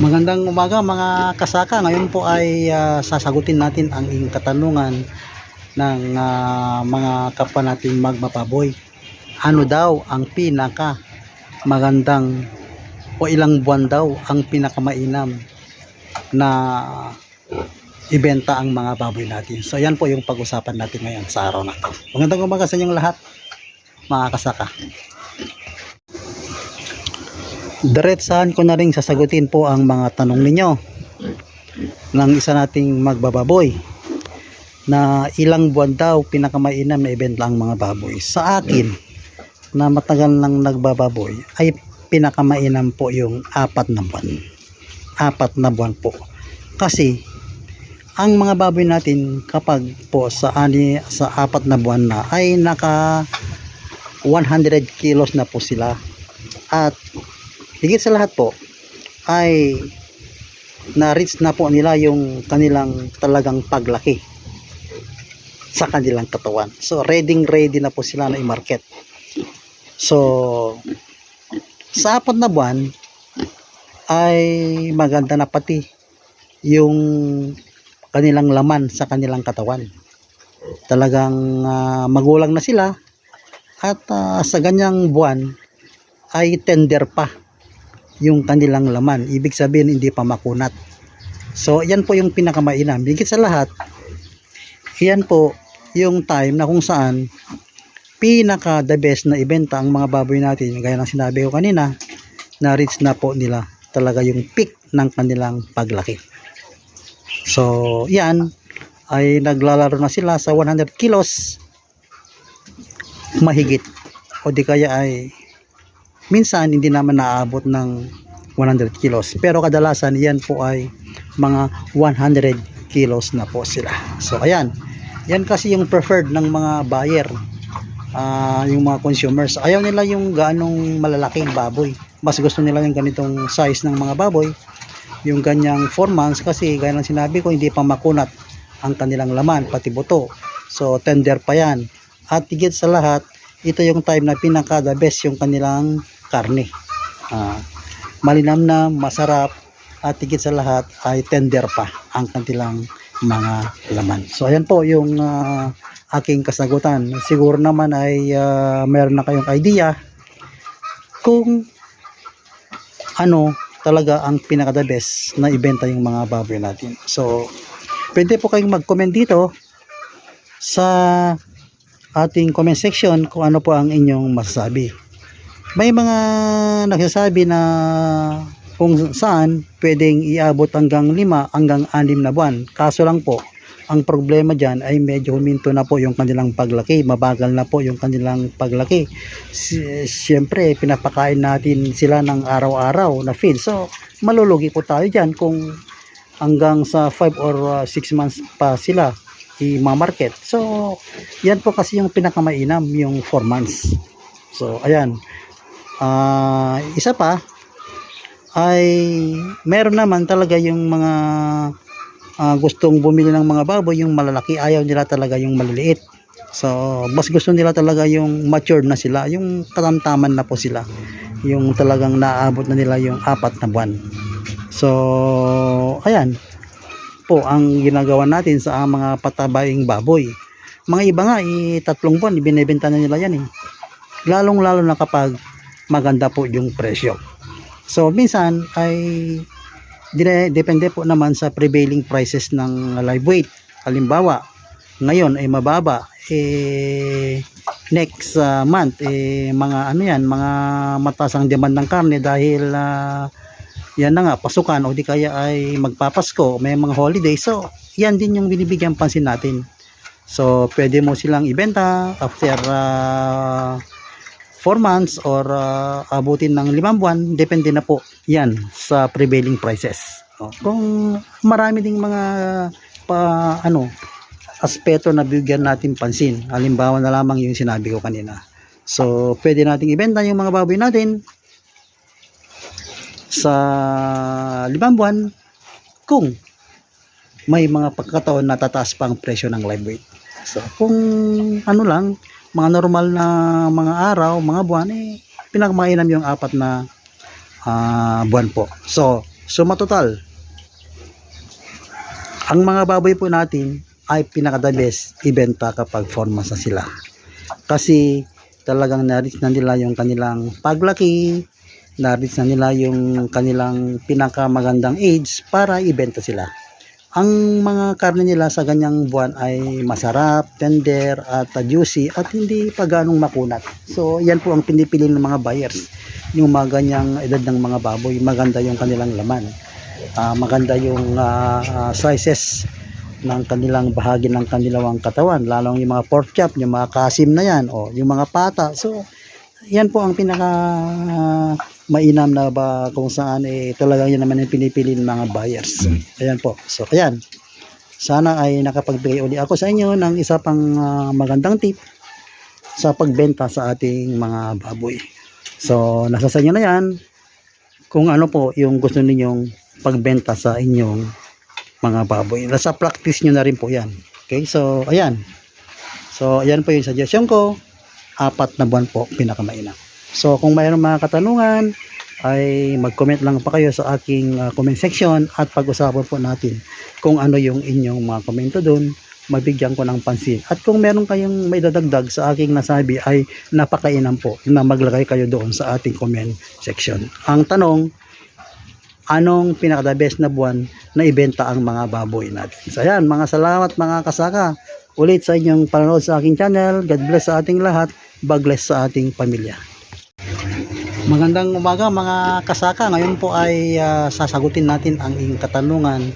Magandang umaga mga kasaka. Ngayon po ay ah, sasagutin natin ang iyong katanungan ng ah, mga kapwa nating magmapaboy. Ano daw ang pinaka magandang o ilang buwan daw ang pinakamainam na ibenta ang mga baboy natin. So yan po yung pag-usapan natin ngayon sa araw na to. Magandang umaga sa inyong lahat mga kasaka. Diretsahan ko na rin sasagutin po ang mga tanong ninyo ng isa nating magbababoy na ilang buwan daw pinakamainam na ibenta ang mga baboy. Sa akin na matagal nang nagbababoy ay pinakamainam po yung apat na buwan. Apat na buwan po. Kasi ang mga baboy natin kapag po sa ani sa apat na buwan na ay naka 100 kilos na po sila at higit sa lahat po ay na-reach na po nila yung kanilang talagang paglaki sa kanilang katawan. So, ready ready na po sila na i-market. So, sa apat na buwan ay maganda na pati yung kanilang laman sa kanilang katawan. Talagang ah, magulang na sila at ah, sa ganyang buwan ay tender pa yung kanilang laman. Ibig sabihin hindi pa makunat. So, yan po yung pinakamainam. Higit sa lahat, yan po yung time na kung saan pinaka the best na ibenta ang mga baboy natin. Gaya ng sinabi ko kanina, na reach na po nila talaga yung peak ng kanilang paglaki. So, yan ay naglalaro na sila sa 100 kilos mahigit o di kaya ay minsan hindi naman naaabot ng 100 kilos. Pero kadalasan yan po ay mga 100 kilos na po sila. So ayan. Yan kasi yung preferred ng mga buyer ah, yung mga consumers. Ayaw nila yung ganong malalaking baboy. Mas gusto nila yung ganitong size ng mga baboy yung ganyang 4 months kasi gaya ng sinabi ko hindi pa makunat ang kanilang laman pati buto. So tender pa yan. At higit sa lahat ito yung time na pinaka the best yung kanilang karne. Ah, malinamnam masarap at higit sa lahat ay tender pa ang kanilang mga laman. So ayan po yung ah, aking kasagutan. Siguro naman ay ah, meron na kayong idea kung ano talaga ang pinaka the best na ibenta yung mga baboy natin. So pwede po kayong mag-comment dito sa ating comment section kung ano po ang inyong masasabi. May mga nagsasabi na kung saan pwedeng iabot hanggang 5 hanggang 6 na buwan. Kaso lang po, ang problema dyan ay medyo huminto na po yung kanilang paglaki. Mabagal na po yung kanilang paglaki. Si- Siyempre, pinapakain natin sila ng araw-araw na feed. So, malulugi po tayo dyan kung hanggang sa 5 or 6 months pa sila i-market. So, yan po kasi yung pinakamainam, yung 4 months. So, ayan. Ah, isa pa, ay meron naman talaga yung mga ah, gustong bumili ng mga baboy, yung malalaki, ayaw nila talaga yung maliliit. So, mas gusto nila talaga yung matured na sila, yung katamtaman na po sila. Yung talagang naabot na nila yung apat na buwan. So, ayan po ang ginagawa natin sa mga patabaying baboy. Mga iba nga, eh, tatlong buwan, ibinebenta na nila yan eh. Lalong lalo na kapag maganda po yung presyo. So, minsan ay depende po naman sa prevailing prices ng live weight. Halimbawa, ngayon ay mababa, eh, next ah, month, eh, mga ano yan, mga mataas ang demand ng karne dahil ah, yan na nga, pasukan o di kaya ay magpapasko, may mga holiday. So, yan din yung binibigyan pansin natin. So, pwede mo silang ibenta after 4 months or ah, abutin ng 5 buwan. Depende na po yan sa prevailing prices. O, Kung marami ding mga pa, ano, aspeto na bigyan natin pansin. Halimbawa na lamang yung sinabi ko kanina. So, pwede nating ibenta yung mga baboy natin sa limang buwan kung may mga pagkataon na tataas pa ang presyo ng live weight. So, kung ano lang, mga normal na mga araw, mga buwan, eh, pinakamainam yung apat na ah, buwan po. So, So matotal, ang mga baboy po natin ay pinaka the best ibenta kapag formas na sila. Kasi talagang na-reach na nila yung kanilang paglaki, na-reach na nila yung kanilang pinakamagandang age para ibenta sila. Ang mga karne nila sa ganyang buwan ay masarap, tender at uh, juicy at hindi pa ganong makunat. So yan po ang pinipili ng mga buyers. Yung mga ganyang edad ng mga baboy, maganda yung kanilang laman. Ah, maganda yung ah, ah, sizes ng kanilang bahagi ng kanilang katawan, lalong yung mga pork chop, yung mga kasim na yan, o yung mga pata. So, yan po ang pinaka ah, mainam na ba kung saan eh talagang yan naman yung pinipili ng mga buyers. Ayan po. So, ayan. Sana ay nakapagbigay uli ako sa inyo ng isa pang ah, magandang tip sa pagbenta sa ating mga baboy. So, nasa sa inyo na yan kung ano po yung gusto ninyong pagbenta sa inyong mga baboy. Nasa practice nyo na rin po yan. Okay, so ayan. So ayan po yung suggestion ko. Apat na buwan po pinakamainam. So kung mayroong mga katanungan, ay mag-comment lang pa kayo sa aking ah, comment section at pag-usapan po natin kung ano yung inyong mga komento doon mabigyan ko ng pansin. At kung meron kayong may dadagdag sa aking nasabi ay napakainam po na maglagay kayo doon sa ating comment section. Ang tanong, anong pinaka best na buwan na ibenta ang mga baboy natin. So ayan, mga salamat mga kasaka. Ulit sa inyong panonood sa aking channel. God bless sa ating lahat. God bless sa ating pamilya. Magandang umaga mga kasaka. Ngayon po ay ah, sasagutin natin ang iyong katanungan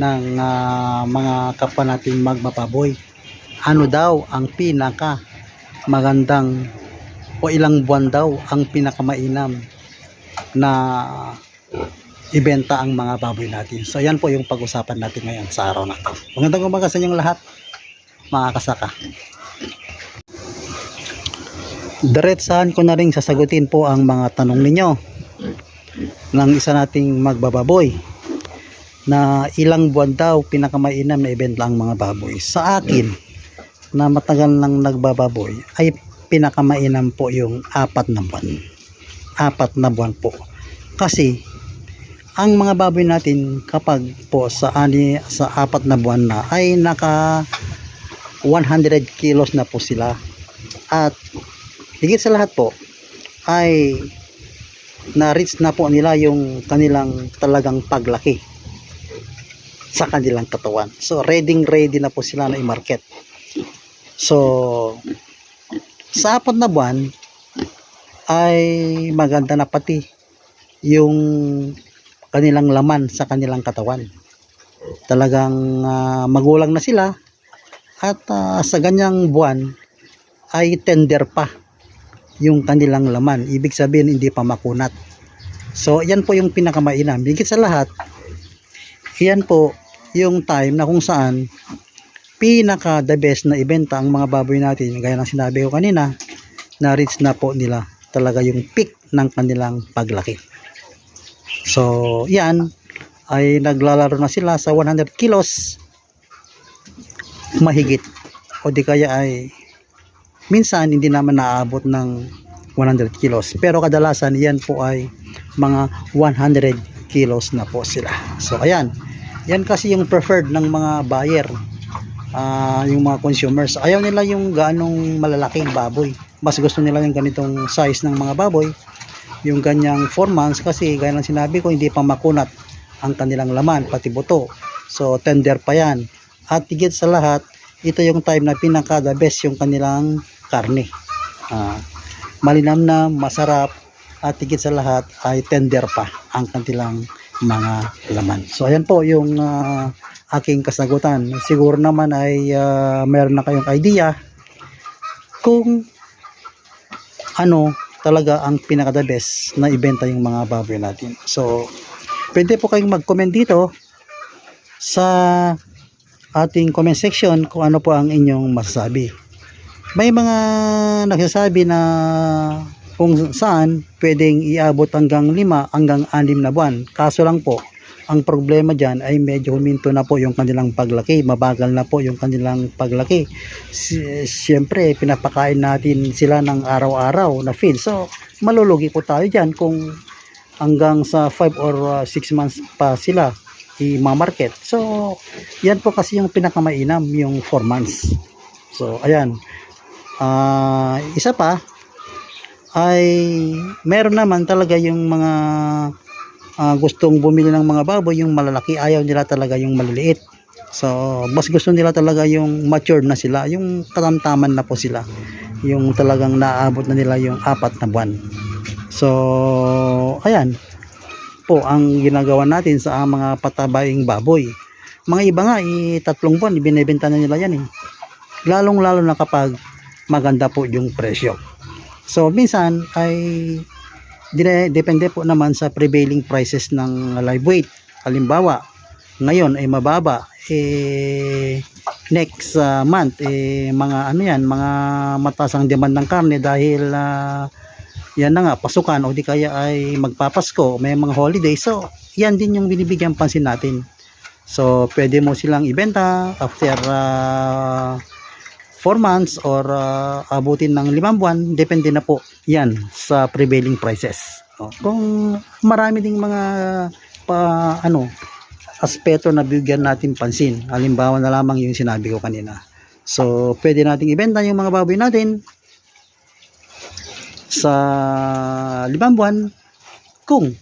ng ah, mga kapwa nating magmapaboy. Ano daw ang pinaka magandang o ilang buwan daw ang pinakamainam na ibenta ang mga baboy natin. So yan po yung pag-usapan natin ngayon sa araw na to. Magandang umaga sa inyong lahat, mga kasaka. Diretsahan ko na rin sasagutin po ang mga tanong ninyo ng isa nating magbababoy na ilang buwan daw pinakamainam na ibenta ang mga baboy. Sa akin, na matagal nang nagbababoy, ay pinakamainam po yung apat na buwan. Apat na buwan po. Kasi, ang mga baboy natin kapag po sa ani sa apat na buwan na ay naka 100 kilos na po sila at higit sa lahat po ay na-reach na po nila yung kanilang talagang paglaki sa kanilang katawan. So, ready ready na po sila na i-market. So, sa apat na buwan ay maganda na pati yung kanilang laman sa kanilang katawan. Talagang ah, magulang na sila at ah, sa ganyang buwan ay tender pa yung kanilang laman. Ibig sabihin hindi pa makunat. So, yan po yung pinakamainam. Higit sa lahat, yan po yung time na kung saan pinaka the best na ibenta ang mga baboy natin. Gaya ng sinabi ko kanina, na reach na po nila talaga yung peak ng kanilang paglaki. So, yan ay naglalaro na sila sa 100 kilos mahigit o di kaya ay minsan hindi naman naabot ng 100 kilos. Pero kadalasan yan po ay mga 100 kilos na po sila. So ayan. Yan kasi yung preferred ng mga buyer ah, yung mga consumers. Ayaw nila yung ganong malalaking baboy. Mas gusto nila yung ganitong size ng mga baboy yung ganyang 4 months kasi gaya ng sinabi ko hindi pa makunat ang kanilang laman pati buto. So tender pa yan. At higit sa lahat ito yung time na pinaka the best yung kanilang karne. Ah, malinam na masarap at higit sa lahat ay tender pa ang kanilang mga laman. So ayan po yung ah, aking kasagutan. Siguro naman ay ah, meron na kayong idea kung ano talaga ang pinaka best na ibenta yung mga baboy natin. So pwede po kayong mag-comment dito sa ating comment section kung ano po ang inyong masasabi. May mga nagsasabi na kung saan pwedeng iabot hanggang 5 hanggang 6 na buwan. Kaso lang po, ang problema dyan ay medyo huminto na po yung kanilang paglaki. Mabagal na po yung kanilang paglaki. Si- Siyempre, pinapakain natin sila ng araw-araw na feed. So, malulugi po tayo dyan kung hanggang sa 5 or 6 months pa sila i-market. So, yan po kasi yung pinakamainam, yung 4 months. So, ayan. Ah, isa pa ay meron naman talaga yung mga ah, gustong bumili ng mga baboy, yung malalaki, ayaw nila talaga yung maliliit. So, mas gusto nila talaga yung mature na sila, yung katamtaman na po sila. Yung talagang naaabot na nila yung apat na buwan. So, ayan po ang ginagawa natin sa mga patabaying baboy. Mga iba nga, eh, tatlong buwan, ibinebenta na nila yan eh. Lalong lalo na kapag maganda po yung presyo. So, minsan ay depende po naman sa prevailing prices ng live weight. Halimbawa, ngayon ay mababa, eh, next uh, month, eh, mga ano yan, mga mataas ang demand ng karne dahil ah, yan na nga, pasukan o di kaya ay magpapasko, may mga holiday. So, yan din yung binibigyan pansin natin. So, pwede mo silang ibenta after 4 months or ah, abutin ng 5 buwan. Depende na po yan sa prevailing prices. O, kung marami ding mga pa, ano, aspeto na bigyan natin pansin. Halimbawa na lamang yung sinabi ko kanina. So, pwede nating ibenta yung mga baboy natin sa limang buwan kung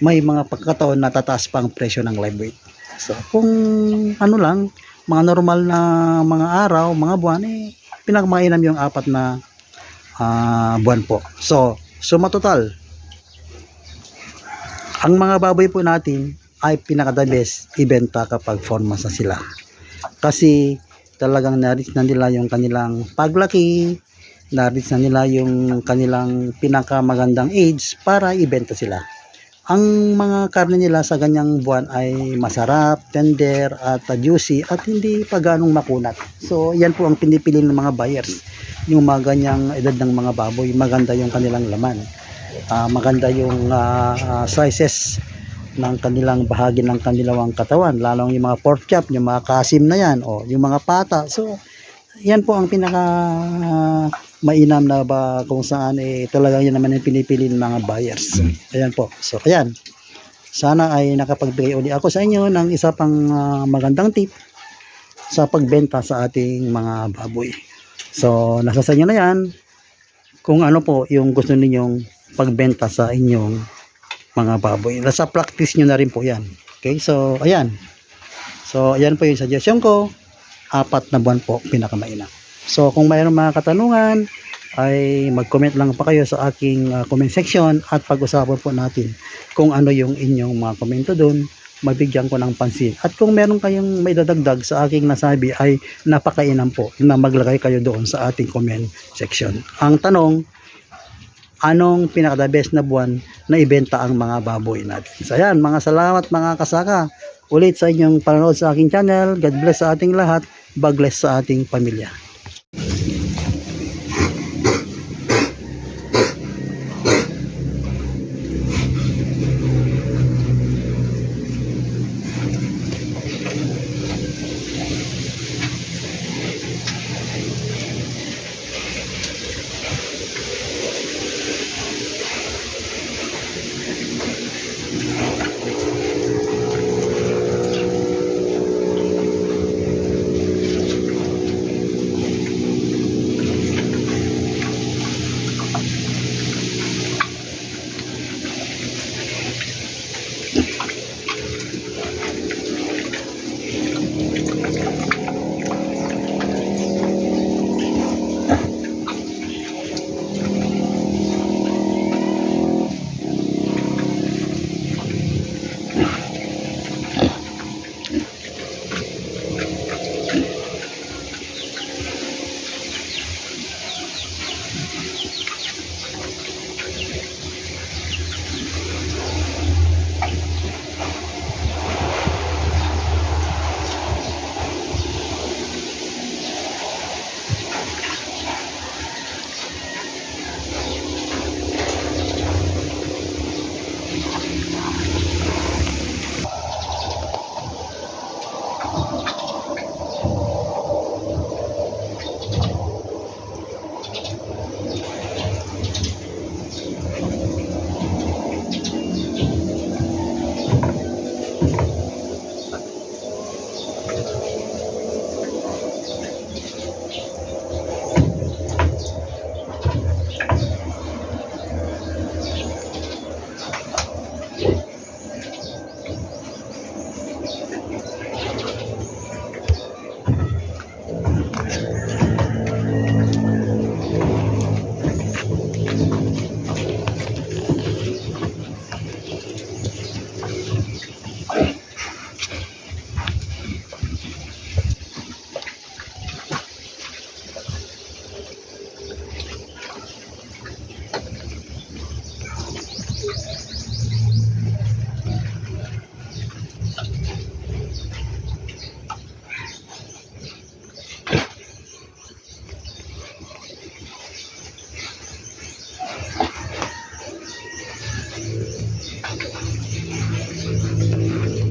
may mga pagkataon na tataas pa ang presyo ng live weight. So, kung ano lang, mga normal na mga araw, mga buwan, eh, pinakamainam yung apat na ah, buwan po. So, suma total, ang mga baboy po natin ay pinaka the best ibenta kapag 4 months na sila. Kasi talagang na-reach na nila yung kanilang paglaki, na-reach na nila yung kanilang pinakamagandang age para ibenta sila. Ang mga karne nila sa ganyang buwan ay masarap, tender at uh, juicy at hindi pa ganong makunat. So yan po ang pinipili ng mga buyers. Yung mga ganyang edad ng mga baboy, maganda yung kanilang laman. Ah, maganda yung ah, ah, sizes ng kanilang bahagi ng kanilang katawan, lalong yung mga pork chop, yung mga kasim na yan, o yung mga pata. So, yan po ang pinaka ah, mainam na ba kung saan eh talagang yan naman yung pinipili ng mga buyers. Ayan po. So, ayan. Sana ay nakapagbigay uli ako sa inyo ng isa pang ah, magandang tip sa pagbenta sa ating mga baboy. So, nasa sa inyo na yan kung ano po yung gusto ninyong pagbenta sa inyong mga baboy. Nasa practice nyo na rin po yan. Okay, so ayan. So ayan po yung suggestion ko. Apat na buwan po pinakamaina. So kung mayroong mga katanungan, ay mag-comment lang pa kayo sa aking uh, comment section at pag-usapan po natin kung ano yung inyong mga komento doon mabigyan ko ng pansin. At kung meron kayong may dadagdag sa aking nasabi ay napakainam po na maglagay kayo doon sa ating comment section. Ang tanong, anong pinaka the best na buwan na ibenta ang mga baboy natin. So ayan, mga salamat mga kasaka. Ulit sa inyong panonood sa aking channel. God bless sa ating lahat. Bagless sa ating pamilya.